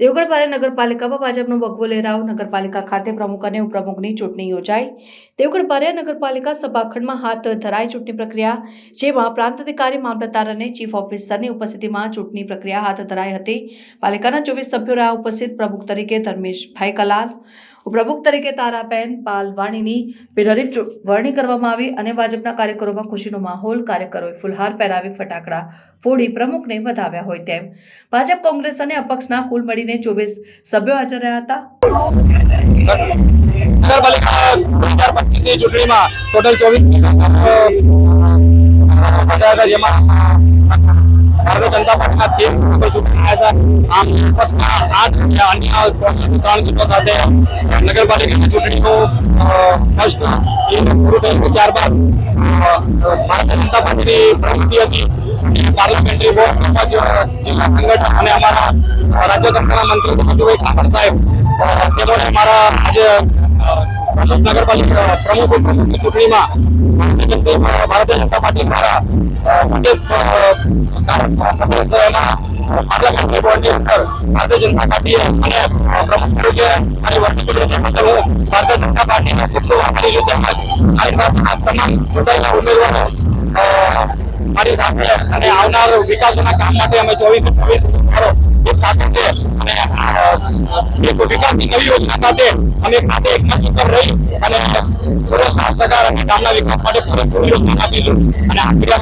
દેવગઢ નગરપાલિકામાં ભાજપનો ભગવો લહેરાવ નગરપાલિકા ખાતે પ્રમુખ અને ઉપપ્રમુખની ચૂંટણી યોજાઈ. દેવગઢ નગરપાલિકા સભાખંડમાં હાથ ધરાઈ ચૂંટણી પ્રક્રિયા, જેમાં પ્રાંત અધિકારી મામલતદાર અને ચીફ ઓફિસરની ઉપસ્થિતિમાં ચૂંટણી પ્રક્રિયા હાથ ધરાઈ હતી. પાલિકાના ચોવીસ સભ્યો રહ્યા ઉપસ્થિત પ્રમુખ તરીકે ધર્મેશભાઈ કલાલ ઉપપ્રમુખ તરીકે તારાબેન પાલવાણીની બિનહરીફ વરણી કરવામાં આવી અને ભાજપના કાર્યકરોમાં ખુશીનો માહોલ કાર્યકરોએ ફુલહાર પહેરાવી ફટાકડા ફોડી પ્રમુખને વધાવ્યા હોય તેમ. ભાજપ કોંગ્રેસ અને અપક્ષના કુલ મળીને ચોવીસ સભ્યો હાજર રહ્યા હતા. ચૂંટણીમાં ટોટલ ચોવીસ ભારતીય જનતા પાર્ટીના તેર સભ્યો ચૂંટણી આવ્યા હતા. આમ પક્ષના આઠ અને અન્ય ત્રણ સીટો સાથે નગરપાલિકાની ચૂંટણીનું ફર્સ્ટ પૂરું થયું ત્યારબાદ. ભારતીય જનતા પાર્ટીની પ્રવૃત્તિ હતી. પાર્લામેન્ટરી બોર્ડ તેમજ જિલ્લા સંગઠન અને અમારા રાજ્ય કક્ષાના મંત્રી રાજુભાઈ કાપડ સાહેબ અ, તેમજ અમારા આજે પ્રમુખ નગરપાલિકા પ્રમુખ ઉપપ્રમુખની ચૂંટણીમાં ભારતીય જનતા ભારતીય જનતા પાર્ટી દ્વારા કાર- એના પાર્લામેન્ટરી બોર્ડની અંદર ભારતીય જનતા પાર્ટીએ અ, પ્રમુખ તરીકે મારી વર્તી ચૂંટણી બદલ હું ભારતીય જનતા પાર્ટીનો ખૂબ ખૂબ આભારી છું તેમજ મારી સાથે આ તમામ ચૂંટાયેલા ઉમેદવારો મારી સાથે અને આવનાર વિકાસોના કામ માટે અમે ચોવીસ ચોવીસ એક સાથે છે અને એક વિકાસની નવી યોજના સાથે અમે સાથે એક નક્કી પર રહી અને પૂરો સાથ અને ગામના વિકાસ માટે પૂરેપૂરું યોગદાન આપીશું અને આ ક્રિયા